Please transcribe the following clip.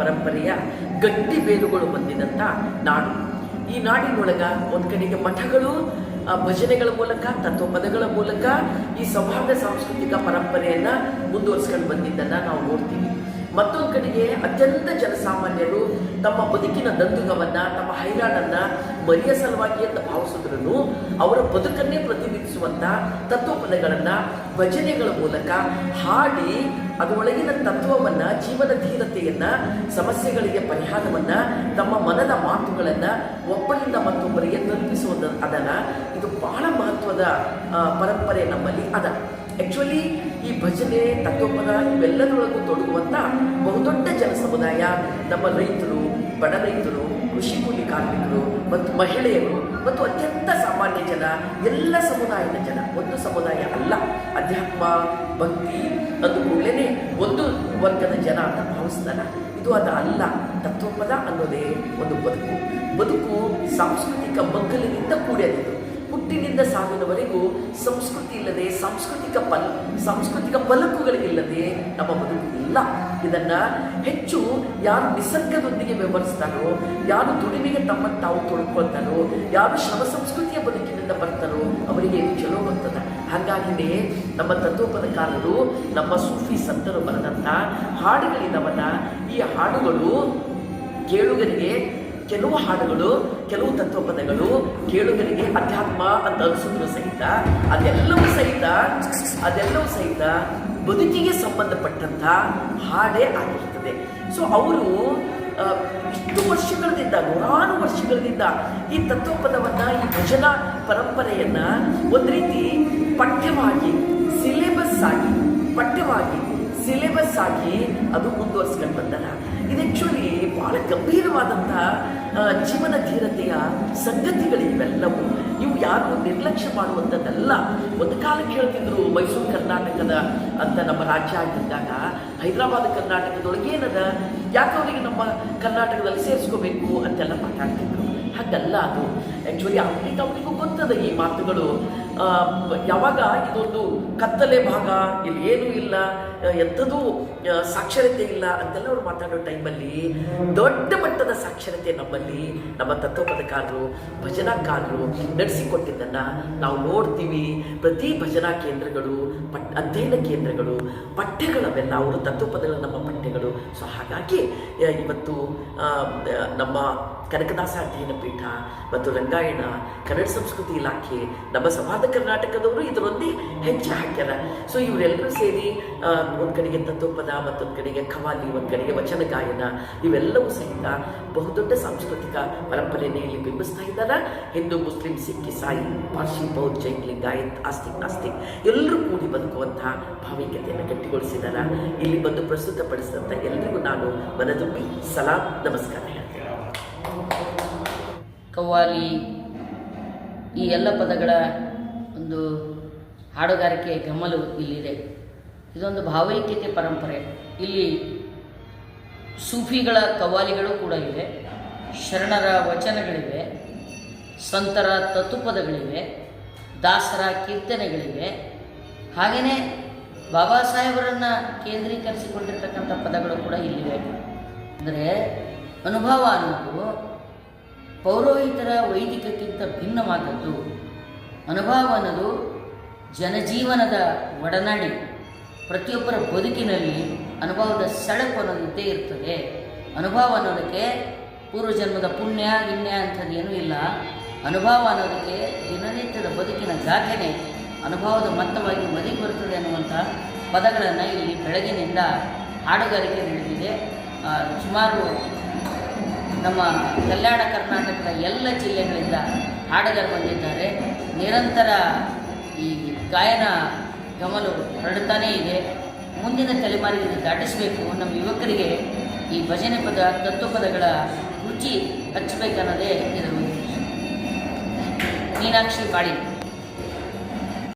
ಪರಂಪರೆಯ ಗಟ್ಟಿ ಬೇರುಗಳು ಬಂದಿದಂಥ ನಾಡು. ಈ ನಾಡಿನೊಳಗ ಒಂದು ಕಡೆಗೆ ಮಠಗಳು ಭಜನೆಗಳ ಮೂಲಕ ತತ್ವ ಪದಗಳ ಮೂಲಕ ಈ ಸೌಹಾರ್ದ ಸಾಂಸ್ಕೃತಿಕ ಪರಂಪರೆಯನ್ನ ಮುಂದುವರಿಸ್ಕೊಂಡು ಬಂದಿದ್ದನ್ನ ನಾವು ನೋಡ್ತೀವಿ. ಮತ್ತೊಂದು ಕಡೆಗೆ ಅತ್ಯಂತ ಜನಸಾಮಾನ್ಯರು ತಮ್ಮ ಬದುಕಿನ ದಂತುಗವನ್ನ, ತಮ್ಮ ಹೈರಾಣನ್ನ ಮರಿಯ ಸಲುವಾಗಿ ಅಂತ ಭಾವಿಸಿದ್ರು ಅವರ ಬದುಕನ್ನೇ ತತ್ವ ತತ್ವಪದಗಳನ್ನ ಭಜನೆಗಳ ಮೂಲಕ ಹಾಡಿ ಅದರೊಳಗಿನ ತತ್ವವನ್ನು, ಜೀವನ ಧೀರತೆಯನ್ನು, ಸಮಸ್ಯೆಗಳಿಗೆ ಪರಿಹಾರವನ್ನು, ತಮ್ಮ ಮನದ ಮಾತುಗಳನ್ನು, ಒಬ್ಬರಿಂದ ಮತ್ತೊಬ್ಬರಿಗೆ ತಲುಪಿಸುವುದು ಅದನ್ನ ಇದು ಬಹಳ ಮಹತ್ವದ ಪರಂಪರೆ ನಮ್ಮಲ್ಲಿ ಅದ. ಆ್ಯಕ್ಚುಲಿ ಈ ಭಜನೆ, ತತ್ವಪದ ಇವೆಲ್ಲದರೊಳಗೂ ತೊಡಗುವಂಥ ಬಹುದೊಡ್ಡ ಜನಸಮುದಾಯ ನಮ್ಮ ರೈತರು, ಬಡ ರೈತರು ಕೃಷಿ ಕೂಲಿ ಕಾರ್ಮಿಕರು, ಮತ್ತು ಮಹಿಳೆಯರು, ಮತ್ತು ಅತ್ಯಂತ ಸಾಮಾನ್ಯ ಜನ, ಎಲ್ಲ ಸಮುದಾಯದ ಜನ, ಒಂದು ಸಮುದಾಯ ಅಲ್ಲ. ಅಧ್ಯಾತ್ಮ, ಭಕ್ತಿ, ಅದು ಕೂಡಲೇ ಒಂದು ವರ್ಗದ ಜನ ಅಂತ ಭಾವಿಸ್ತಾನ. ಇದು ಅದು ಅಲ್ಲ. ತತ್ವಪದ ಅನ್ನೋದೇ ಒಂದು ಬದುಕು. ಬದುಕು ಸಾಂಸ್ಕೃತಿಕ ಮಗ್ಗಲಿನಿಂದ ಕೂಡಿಯದಿದ್ದು ಹುಟ್ಟಿನಿಂದ ಸಾವಿನವರೆಗೂ ಸಂಸ್ಕೃತಿ ಇಲ್ಲದೆ ಸಾಂಸ್ಕೃತಿಕ ಪಲ್, ಸಾಂಸ್ಕೃತಿಕ ಪಲಕುಗಳಿಗಿಲ್ಲದೆ ನಮ್ಮ ಇಲ್ಲ. ಇದನ್ನ ಹೆಚ್ಚು ಯಾರು ನಿಸರ್ಗದೊಂದಿಗೆ ವ್ಯವಹರಿಸ್ತಾರೋ, ಯಾರು ದುಡಿಮೆಗೆ ತಮ್ಮ ತಾವು ತೊಡ್ಕೊಳ್ತಾರೋ, ಯಾರು ಶ್ರಮ ಸಂಸ್ಕೃತಿಯ ಬದುಕಿನಿಂದ ಬರ್ತಾರೋ, ಅವರಿಗೆ ಚಲೋ ಬರ್ತದೆ ಹಾಗಾಗಿನೇ ನಮ್ಮ ತತ್ವಪದಕಾರರು, ನಮ್ಮ ಸೂಫಿ ಸಂತರು ಬರೆದಂಥ ಹಾಡುಗಳಿದವನ್ನ ಈ ಹಾಡುಗಳು ಕೇಳುಗರಿಗೆ ಕೆಲವು ಹಾಡುಗಳು, ಕೆಲವು ತತ್ವಪದಗಳು ಕೇಳುಗರಿಗೆ ಅಧ್ಯಾತ್ಮ ಅಂತ ಅನಿಸಿದ್ರು ಸಹಿತ, ಅದೆಲ್ಲವೂ ಸಹಿತ ಅದೆಲ್ಲವೂ ಸಹಿತ ಬದುಕಿಗೆ ಸಂಬಂಧಪಟ್ಟಂತ ಹಾಡೇ ಆಗಿರ್ತದೆ. ಸೊ ಅವರು ಇಷ್ಟು ವರ್ಷಗಳಿಂದ, ನೂರಾರು ವರ್ಷಗಳಿಂದ ಈ ತತ್ವಪದವನ್ನ, ಈ ಭಜನಾ ಪರಂಪರೆಯನ್ನ ಒಂದು ರೀತಿ ಪಠ್ಯವಾಗಿ ಸಿಲೆಬಸ್ ಆಗಿ, ಪಠ್ಯವಾಗಿ ಸಿಲೆಬಸ್ ಆಗಿ ಅದು ಮುಂದುವರಿಸ್ಕೊಂಡು ಬಂದಲ್ಲ ಇದು ಆ್ಯಕ್ಚುಲಿ ಬಹಳ ಗಂಭೀರವಾದಂಥ ಜೀವನ ಧೀರತೆಯ ಸಂಗತಿಗಳು ಇವೆಲ್ಲವೂ. ಇವು ಯಾರು ನಿರ್ಲಕ್ಷ್ಯ ಮಾಡುವಂಥದ್ದಲ್ಲ. ಒಂದು ಕಾಲಕ್ಕೆ ಹೇಳ್ತಿದ್ರು ಮೈಸೂರು ಕರ್ನಾಟಕದ ಅಂತ ನಮ್ಮ ರಾಜ್ಯ ಆಗಿದ್ದಾಗ, ಹೈದರಾಬಾದ್ ಕರ್ನಾಟಕದೊಳಗೆ ಏನದ ಯಾಕೆ ಅವರಿಗೆ ನಮ್ಮ ಕರ್ನಾಟಕದಲ್ಲಿ ಸೇರಿಸ್ಕೋಬೇಕು ಅಂತೆಲ್ಲ ಮಾತಾಡ್ತಿದ್ರು. ಹಾಗಲ್ಲ ಅದು. ಆ್ಯಕ್ಚುಲಿ ಅವ್ರಿಗೆ ಅವರಿಗೂ ಗೊತ್ತದೆ ಈ ಮಾತುಗಳು. ಯಾವಾಗ ಇದೊಂದು ಕತ್ತಲೆ ಭಾಗ, ಇಲ್ಲಿ ಏನೂ ಇಲ್ಲ, ಎಂಥದೂ ಸಾಕ್ಷರತೆ ಇಲ್ಲ ಅಂತೆಲ್ಲ ಅವ್ರು ಮಾತಾಡೋ ಟೈಮಲ್ಲಿ ದೊಡ್ಡ ಮಟ್ಟದ ಸಾಕ್ಷರತೆ ನಮ್ಮಲ್ಲಿ ನಮ್ಮ ತತ್ವಪದಕಾರರು, ಭಜನಾಕಾರರು ನಡೆಸಿಕೊಟ್ಟಿದ್ದನ್ನು ನಾವು ನೋಡ್ತೀವಿ. ಪ್ರತಿ ಭಜನಾ ಕೇಂದ್ರಗಳು ಅಧ್ಯಯನ ಕೇಂದ್ರಗಳು, ಪಠ್ಯಗಳವೆಲ್ಲ ಅವರು ತತ್ವಪದಗಳ ನಮ್ಮ ಪಠ್ಯಗಳು. ಸೊ ಹಾಗಾಗಿ ಇವತ್ತು ನಮ್ಮ ಕನಕದಾಸ ಅಧ್ಯಯನ ಪೀಠ ಮತ್ತು ರಂಗಾಯಣ ಕನ್ನಡ ಸಂಸ್ಕೃತಿ ಇಲಾಖೆ, ನಮ್ಮ ಸಮಾಜ ಕರ್ನಾಟಕದವರು ಇದರೊಂದೇ ಹೆಜ್ಜೆ ಹಾಕ್ಯಾರ. ಸೊ ಇವರೆಲ್ಲರೂ ಸೇರಿ ಒಂದು ಕಡೆಗೆ ತತ್ವಪದ ಮತ್ತೊಂದು ಕಡೆಗೆ ಖವಾಲಿ ಒಂದು ಕಡೆಗೆ ವಚನ ಗಾಯನ, ಇವೆಲ್ಲವೂ ಸಹಿತ ಬಹುದೊಡ್ಡ ಸಾಂಸ್ಕೃತಿಕ ಪರಂಪರೆಯನ್ನು ಇಲ್ಲಿ ಬಿಂಬಿಸ್ತಾ ಇದ್ದಾರೆ. ಹಿಂದೂ, ಮುಸ್ಲಿಂ, ಸಿಖ್, ಇಸಾಯಿ, ಪಾರ್ಸಿ, ಬೌದ್ಧ, ಜೈನ್, ಲಿಂಗಾಯತ್ ಆಸ್ತಿಕ್ ನಾಸ್ತಿಕ್, ಎಲ್ಲರೂ ಕೂಡಿ ಬದುಕುವಂತಹ ಭಾವೈಕ್ಯತೆಯನ್ನು ಗಟ್ಟಿಗೊಳಿಸಿದಾರ ಇಲ್ಲಿ ಬಂದು ಪ್ರಸ್ತುತಪಡಿಸಿದಂಥ ಎಲ್ಲರಿಗೂ ನಾನು ಮನದುಂಬಿ, ಸಲಾಂ, ನಮಸ್ಕಾರ. ಕವ್ವಾಲಿ ಈ ಎಲ್ಲ ಪದಗಳ ಒಂದು ಹಾಡುಗಾರಿಕೆ ಗಮಲು ಇಲ್ಲಿದೆ. ಇದೊಂದು ಭಾವೈಕ್ಯತೆ ಪರಂಪರೆ. ಇಲ್ಲಿ ಸೂಫಿಗಳ ಕವ್ವಾಲಿಗಳು ಕೂಡ ಇವೆ, ಶರಣರ ವಚನಗಳಿವೆ, ಸಂತರ ತತ್ವಪದಗಳಿವೆ, ದಾಸರ ಕೀರ್ತನೆಗಳಿವೆ. ಹಾಗೆಯೇ ಬಾಬಾ ಸಾಹೇಬರನ್ನು ಕೇಂದ್ರೀಕರಿಸಿಕೊಂಡಿರ್ತಕ್ಕಂಥ ಪದಗಳು ಕೂಡ ಇಲ್ಲಿವೆ. ಅಂದರೆ ಅನುಭವ ಅನ್ನೋದು ಪೌರೋಹಿತರ ವೈದಿಕಕ್ಕಿಂತ ಭಿನ್ನವಾದದ್ದು. ಅನುಭವ ಅನ್ನೋದು ಜನಜೀವನದ ಒಡನಾಡಿ. ಪ್ರತಿಯೊಬ್ಬರ ಬದುಕಿನಲ್ಲಿ ಅನುಭವದ ಸೆಳಕು ಅನ್ನೋದು ಇದ್ದೇ ಇರ್ತದೆ. ಅನುಭವ ಅನ್ನೋದಕ್ಕೆ ಪೂರ್ವಜನ್ಮದ ಪುಣ್ಯ ಗಿಣ್ಯ ಅಂಥದ್ದೇನೂ ಇಲ್ಲ. ಅನುಭವ ಅನ್ನೋದಕ್ಕೆ ದಿನನಿತ್ಯದ ಬದುಕಿನ ಗಾಥೆನೇ. ಅನುಭವದ ಮತ್ತವಾಗಿ ಮದಿ ಬರುತ್ತದೆ ಅನ್ನುವಂಥ ಪದಗಳನ್ನು ಇಲ್ಲಿ ಬೆಳಗಿನಿಂದ ಹಾಡುಗಾರಿಕೆ ನಡೆದಿದೆ. ಸುಮಾರು ನಮ್ಮ ಕಲ್ಯಾಣ ಕರ್ನಾಟಕದ ಎಲ್ಲ ಜಿಲ್ಲೆಗಳಿಂದ ಹಾಡಗಾರ ಬಂದಿದ್ದಾರೆ. ನಿರಂತರ ಈ ಗಾಯನ ಗಮಲು ಹರಡುತ್ತಾನೇ ಇದೆ. ಮುಂದಿನ ತಲೆಮಾರಿಗೆ ದಾಟಿಸಬೇಕು. ನಮ್ಮ ಯುವಕರಿಗೆ ಈ ಭಜನೆ ಪದ ತತ್ವ ಪದಗಳ ರುಚಿ ಹಚ್ಚಬೇಕನ್ನೋದೇ ಇದರ ಮೀನಾಕ್ಷಿ ಬಾಳಿ